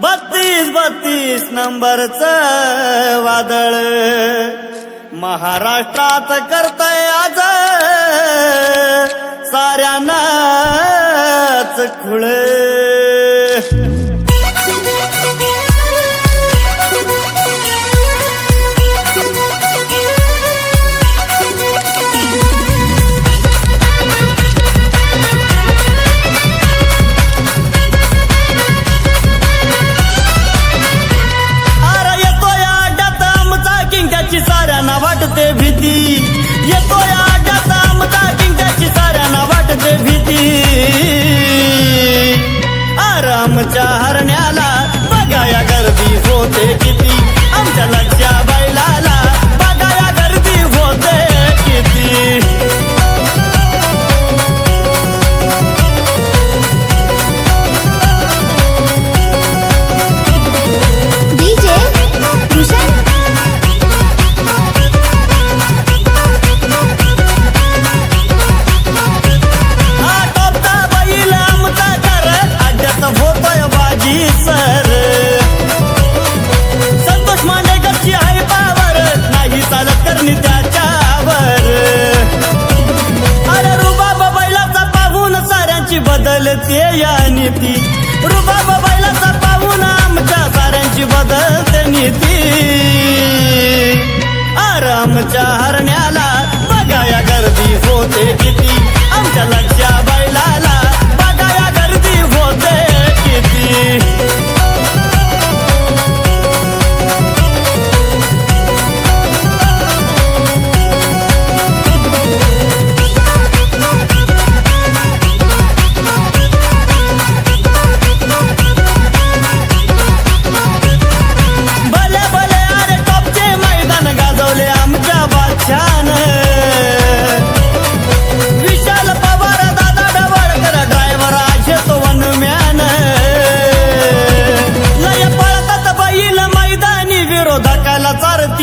बत्तीस बत्तीस नंबरच वादळ. महाराष्ट्रात करताय आज साऱ्यांनाच खुळे. बदलते या नीती. रुबाब बैलाचा पाहून आमच्या साऱ्यांची बदलते नीती. आरामच्या हरण्याला बघा या गर्दी होते किती.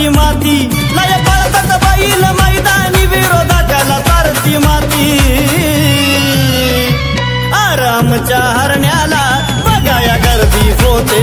चारती माती. लय पळतात बैल मैदानी विरोधाच्याला चारती माती. आरामच्या हरण्याला बघाया गर्दी होते